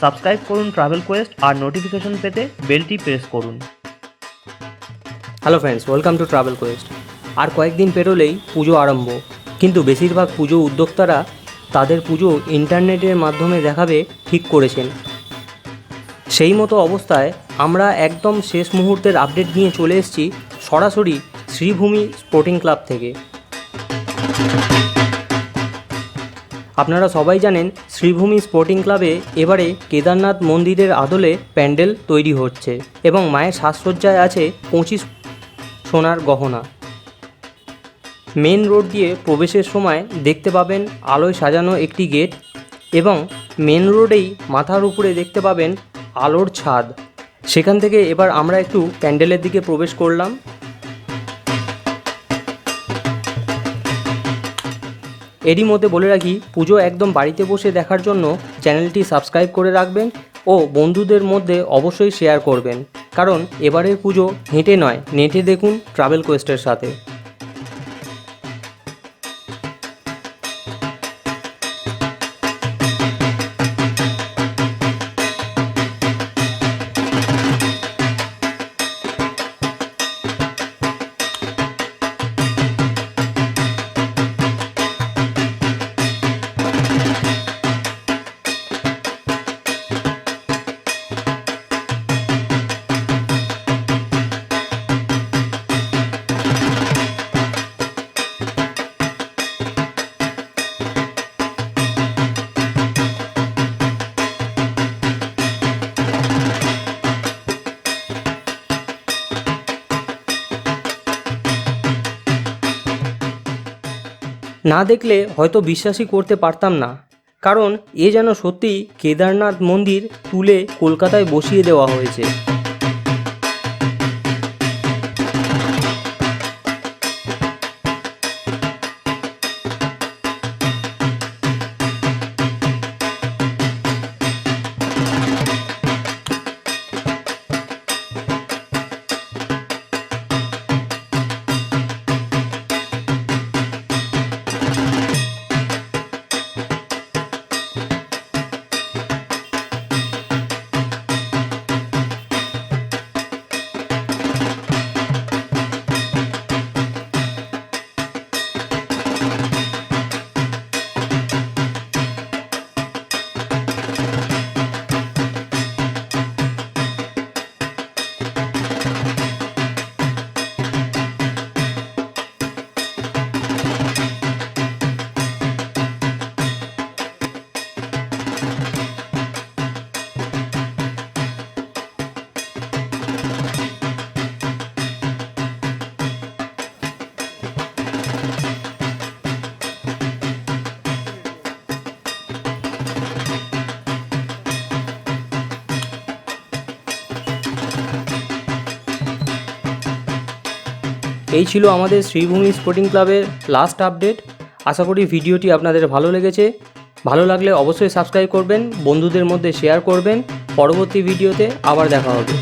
Subscribe করুন travel quest আর notification পেতে বেলটি প্রেস করুন। Hello friends welcome to travel quest আর কয়েকদিন পেরোলেই পুজো আরম্ভ। কিন্তু বেশিরভাগ পুজো উদ্যোক্তারা তাদের পুজো ইন্টারনেটের মাধ্যমে দেখাবে ঠিক করেছেন। সেই মতো অবস্থায় আমরা একদম শেষ মুহূর্তের আপডেট নিয়ে চলে এসেছি সরাসরি শ্রীভূমি স্পোর্টিং ক্লাব থেকে। আপনারা সবাই জানেন শ্রীভূমি স্পোর্টিং ক্লাবে এবারে কেদারনাথ মন্দিরের আদলে প্যান্ডেল তৈরি হচ্ছে এবং মায়ের সাজসজ্জায় আছে পঁচিশ সোনার গহনা। মেন রোড দিয়ে প্রবেশের সময় দেখতে পাবেন আলোয় সাজানো একটি গেট এবং মেন রোডেই মাথার উপরে দেখতে পাবেন আলোর ছাদ। সেখান থেকে এবার আমরা একটু প্যান্ডেলের দিকে প্রবেশ করলাম। এরই মধ্যে বলে রাখি, পুজো একদম বাড়িতে বসে দেখার জন্য চ্যানেলটি সাবস্ক্রাইব করে রাখবেন ও বন্ধুদের মধ্যে অবশ্যই শেয়ার করবেন। কারণ এবারের পুজো হেঁটে নয়, নেটে দেখুন ট্রাভেল কোয়েস্টের সাথে। না দেখলে হয়তো বিশ্বাসই করতে পারতাম না। কারণ এ যেন সত্যিই কেদারনাথ মন্দির তুলে কলকাতায় বসিয়ে দেওয়া হয়েছে। এই ছিল আমাদের শ্রীভূমি স্পোর্টিং ক্লাবের লাস্ট আপডেট আশা করি ভিডিওটি আপনাদের ভালো লেগেছে। ভালো লাগলে অবশ্যই সাবস্ক্রাইব করবেন, বন্ধুদের মধ্যে শেয়ার করবেন। পরবর্তী ভিডিওতে আবার দেখা হবে।